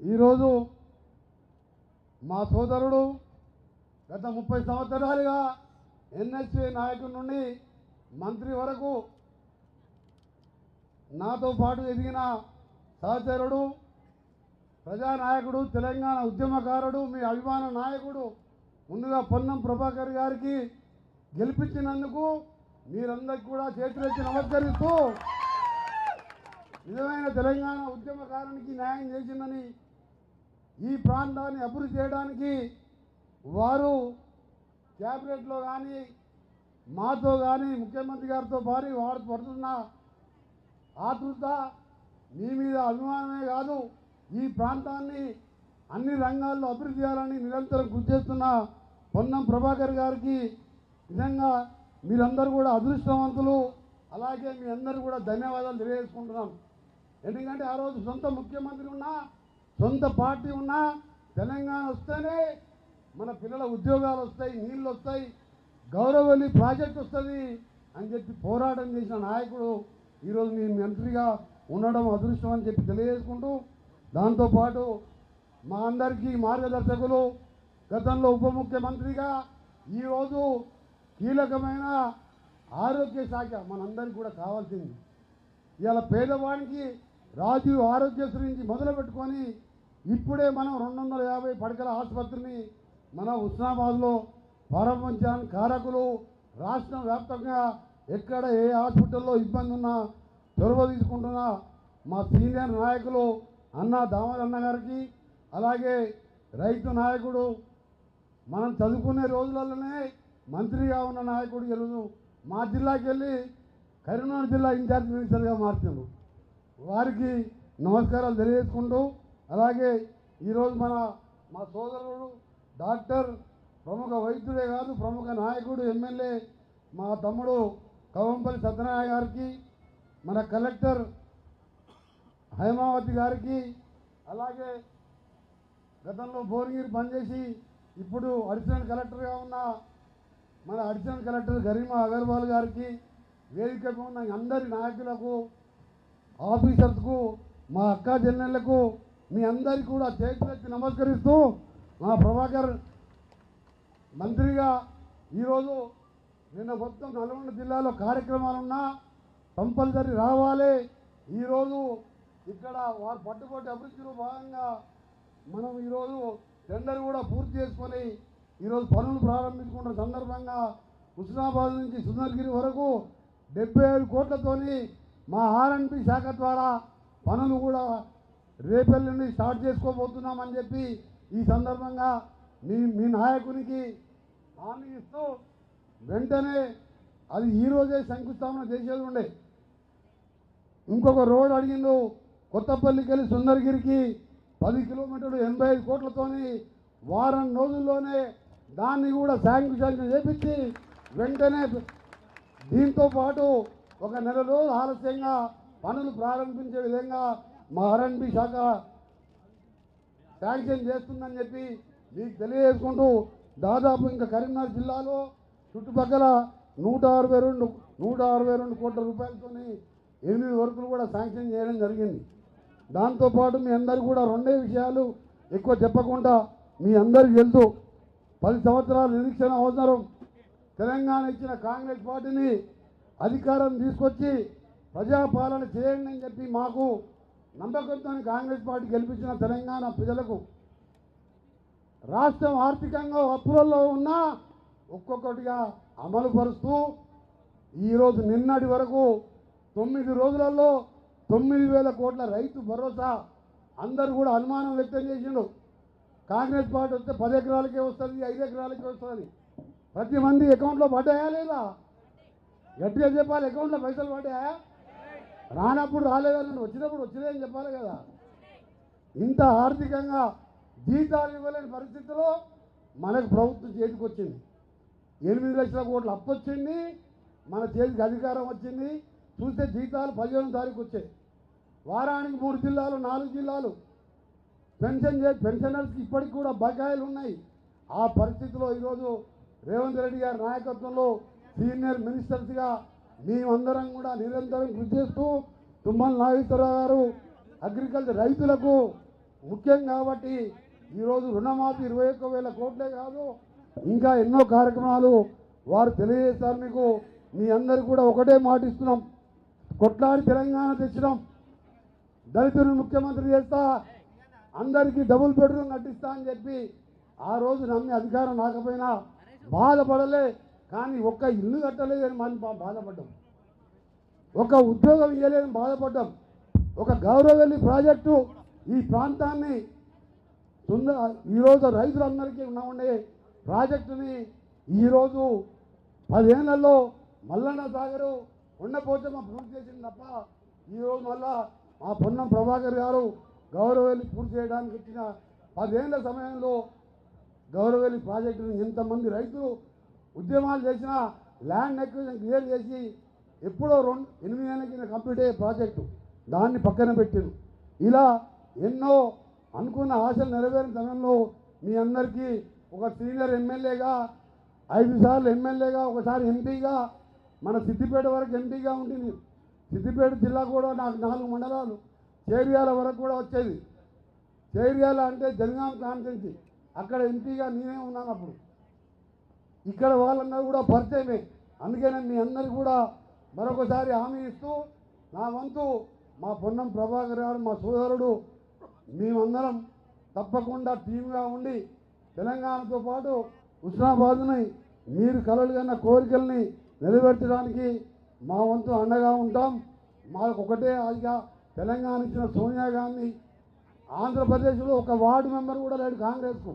ఈరోజు మా సోదరుడు గత ముప్పై సంవత్సరాలుగా ఎన్ఎస్పీ నాయకుడి నుండి మంత్రి వరకు నాతో పాటు ఎదిగిన సహచరుడు ప్రజానాయకుడు తెలంగాణ ఉద్యమకారుడు మీ అభిమాన నాయకుడు ముందుగా పొన్నం ప్రభాకర్ గారికి గెలిపించినందుకు మీరందరికీ కూడా చేతులెత్తి నమస్కరిస్తూ నిజమైన తెలంగాణ ఉద్యమకారునికి న్యాయం చేసిందని ఈ ప్రాంతాన్ని అభివృద్ధి చేయడానికి వారు క్యాబినెట్లో కానీ మాతో కానీ ముఖ్యమంత్రి గారితో భారీ వారు పడుతున్న ఆతృత మీ మీద అభిమానమే కాదు ఈ ప్రాంతాన్ని అన్ని రంగాల్లో అభివృద్ధి చేయాలని నిరంతరం కృషి చేస్తున్న పొన్నం ప్రభాకర్ గారికి నిజంగా మీరందరూ కూడా అదృష్టవంతులు. అలాగే మీ అందరూ కూడా ధన్యవాదాలు తెలియజేసుకుంటున్నాం. ఎందుకంటే ఆ రోజు సొంత ముఖ్యమంత్రి ఉన్నా సొంత పార్టీ ఉన్నా తెలంగాణ వస్తేనే మన పిల్లల ఉద్యోగాలు వస్తాయి నీళ్ళు వస్తాయి గౌరవల్లి ప్రాజెక్ట్ వస్తుంది అని చెప్పి పోరాటం చేసిన నాయకుడు ఈరోజు మీ మంత్రిగా ఉండడం అదృష్టం అని చెప్పి తెలియజేసుకుంటూ దాంతోపాటు మా అందరికీ మార్గదర్శకులు గతంలో ఉప ముఖ్యమంత్రిగా ఈరోజు కీలకమైన ఆరోగ్య శాఖ మనందరికీ కూడా కావాల్సింది. ఇవాళ పేదవానికి రాజీవ్ ఆరోగ్యశ్రీ నుంచి మొదలు పెట్టుకొని ఇప్పుడే మనం రెండు వందల యాభై పడకల ఆసుపత్రిని మన ఉస్నాబాద్లో ప్రారంభించాను కారకులు రాష్ట్ర వ్యాప్తంగా ఎక్కడ ఏ హాస్పిటల్లో ఇబ్బంది ఉన్నా చొరవ తీసుకుంటున్న మా సీనియర్ నాయకులు అన్న దామోదర్ అన్న గారికి అలాగే రైతు నాయకుడు మనం చదువుకునే రోజులలోనే మంత్రిగా ఉన్న నాయకుడు ఈరోజు మా జిల్లాకి వెళ్ళి కరీంనగర్ జిల్లా ఇన్ఛార్జ్ మినిస్టర్గా మార్చారు వారికి నమస్కారాలు తెలియజేసుకుంటూ అలాగే ఈరోజు మన మా సోదరుడు డాక్టర్ ప్రముఖ వైద్యుడే కాదు ప్రముఖ నాయకుడు ఎమ్మెల్యే మా తమ్ముడు కవంపల్లి సత్యనారాయణ గారికి మన కలెక్టర్ హైమావతి గారికి అలాగే గతంలో బోరింగిరి పనిచేసి ఇప్పుడు అడిషనల్ కలెక్టర్గా ఉన్న మన అడిషనల్ కలెక్టర్ గరిమా అగర్వాల్ గారికి వేదికగా ఉన్న అందరి నాయకులకు ఆఫీసర్స్కు మా అక్క చెల్లెళ్ళకు మీ అందరికీ కూడా చేతులెత్తి నమస్కరిస్తూ మా ప్రభాకర్ మంత్రిగా ఈరోజు నిన్న మొత్తం నల్గొండ జిల్లాలో కార్యక్రమాలున్నా కంపల్సరీ రావాలి. ఈరోజు ఇక్కడ వారు పట్టుబట్టి అభివృద్ధిలో భాగంగా మనం ఈరోజు టెండర్ కూడా పూర్తి చేసుకొని ఈరోజు పనులు ప్రారంభించుకున్న సందర్భంగా హుస్నాబాద్ నుంచి సుందర్గిరి వరకు డెబ్బై ఐదు కోట్లతోని మా ఆర్ఎన్పి శాఖ ద్వారా పనులు కూడా రేపల్లిని స్టార్ట్ చేసుకోబోతున్నామని చెప్పి ఈ సందర్భంగా మీ మీ నాయకునికి హామీ ఇస్తూ వెంటనే అది ఈరోజే శంకుస్థాపన చేసేది ఉండే. ఇంకొక రోడ్ అడిగిండు కొత్తపల్లికి వెళ్ళి సుందరగిరికి పది కిలోమీటర్లు ఎనభై ఐదు కోట్లతోని వారం రోజుల్లోనే దాన్ని కూడా శాంక్షన్ చేపించి వెంటనే దీంతో పాటు ఒక నెల రోజులు ఆలస్యంగా పనులు ప్రారంభించే విధంగా మా ఆర్ఎన్బి శాఖ శాంక్షన్ చేస్తుందని చెప్పి మీకు తెలియజేసుకుంటూ దాదాపు ఇంకా కరీంనగర్ జిల్లాలో చుట్టుపక్కల నూట అరవై రెండు నూట అరవై రెండు కోట్ల రూపాయలతోని ఎనిమిది వర్కులు కూడా శాంక్షన్ చేయడం జరిగింది. దాంతోపాటు మీ అందరు కూడా రెండే విషయాలు ఎక్కువ చెప్పకుండా మీ అందరికి తెలుసు. పది సంవత్సరాల నిరీక్షణ అవసరం. తెలంగాణ ఇచ్చిన కాంగ్రెస్ పార్టీని అధికారం తీసుకొచ్చి ప్రజాపాలన చేయండి అని చెప్పి మాకు నమ్మకంతో కాంగ్రెస్ పార్టీ గెలిపించిన తెలంగాణ ప్రజలకు రాష్ట్రం ఆర్థికంగా అప్పులలో ఉన్నా ఒక్కొక్కటిగా అమలు పరుస్తూ ఈరోజు నిన్నటి వరకు తొమ్మిది రోజులలో తొమ్మిది వేల కోట్ల రైతు భరోసా అందరూ కూడా అనుమానం వ్యక్తం చేసిండు. కాంగ్రెస్ పార్టీ వస్తే పది ఎకరాలకే వస్తుంది ఐదు ఎకరాలకే వస్తుంది. ప్రతి మంది అకౌంట్లో పడ్డాయా లేదా? గట్టిగా చెప్పాలి అకౌంట్లో పైసలు పడ్డాయా? రానప్పుడు రాలేదని వచ్చినప్పుడు వచ్చినాయని చెప్పాలి కదా. ఇంత ఆర్థికంగా జీతాలు ఇవ్వలేని పరిస్థితిలో మనకు ప్రభుత్వం చేతికి వచ్చింది. ఎనిమిది లక్షల కోట్లు అప్పు వచ్చింది మన చేతికి అధికారం వచ్చింది. చూస్తే జీతాలు పదిహేను తారీఖు వచ్చాయి. వారానికి మూడు జిల్లాలు నాలుగు జిల్లాలు. పెన్షన్ చే పెన్షనర్స్కి ఇప్పటికి కూడా బకాయిలు ఉన్నాయి. ఆ పరిస్థితిలో ఈరోజు రేవంత్ రెడ్డి గారి నాయకత్వంలో సీనియర్ మినిస్టర్స్గా మేమందరం కూడా నిరంతరం కృషి చేస్తూ తుమ్మల నాగేశ్వరరావు గారు అగ్రికల్చర్ రైతులకు ముఖ్యం కాబట్టి ఈరోజు రుణమాఫీ ఇరవై ఒక్క వేల కోట్లే కాదు ఇంకా ఎన్నో కార్యక్రమాలు వారు తెలియజేస్తారు మీకు. మీ అందరు కూడా ఒకటే మాట ఇస్తున్నాం. కొట్లాడి తెలంగాణ తెచ్చినాం. దళితులను ముఖ్యమంత్రి చేస్తా అందరికీ డబుల్ బెడ్రూమ్ కట్టిస్తా అని చెప్పి ఆ రోజు నమ్మి అధికారం రాకపోయినా బాధపడలే. కానీ ఒక్క ఇల్లు కట్టలేదని మనం బాధపడ్డాం. ఒక ఉద్యోగం ఇవ్వలేదని బాధపడ్డాం. ఒక గౌరవల్లి ప్రాజెక్టు ఈ ప్రాంతాన్ని సుందర ఈరోజు రైతులందరికీ ఉన్న ఉండే ప్రాజెక్టుని ఈరోజు పదేళ్ళలో మల్లన్న సాగరు ఉండపోచమ్మ పూర్తి చేసింది తప్ప ఈరోజు మళ్ళా మా పొన్నం ప్రభాకర్ గారు గౌరవల్లి పూర్తి చేయడానికి ఇచ్చిన పదేళ్ళ సమయంలో గౌరవల్లి ప్రాజెక్టుని ఎంతమంది రైతులు ఉద్యమాలు చేసినా ల్యాండ్ ఎక్విజన్ క్లియర్ చేసి ఎప్పుడో రెండు ఎనిమిది నెలల కింద కంప్లీట్ అయ్యే ప్రాజెక్టు దాన్ని పక్కన పెట్టారు ఇలా ఎన్నో అనుకున్న ఆశలు నెరవేరిన సమయంలో మీ అందరికీ ఒక సీనియర్ ఎమ్మెల్యేగా ఐదు సార్లు ఎమ్మెల్యేగా ఒకసారి ఎంపీగా మన సిద్దిపేట వరకు ఎంపీగా ఉంటుంది సిద్దిపేట జిల్లా కూడా నాకు నాలుగు మండలాలు చేరియాల వరకు కూడా వచ్చేది. చేరియాల అంటే జనగాం కాన్స్టెన్సీ అక్కడ ఎంపీగా నేనే ఉన్నాను అప్పుడు. ఇక్కడ వాళ్ళందరూ కూడా పరిచయమే. అందుకనే మీ అందరికి కూడా మరొకసారి హామీ ఇస్తూ నా వంతు మా పొన్నం ప్రభాకర్ గారు మా సోదరుడు మేమందరం తప్పకుండా టీమ్గా ఉండి తెలంగాణతో పాటు హుస్నాబాద్ని మీరు కలలు కన్న కోరికల్ని నెరవేర్చడానికి మా వంతు అండగా ఉంటాం. మాకు ఒకటే అదిగా తెలంగాణ ఇచ్చిన సోనియా గాంధీ ఆంధ్రప్రదేశ్లో ఒక వార్డు మెంబర్ కూడా లేడు కాంగ్రెస్కు.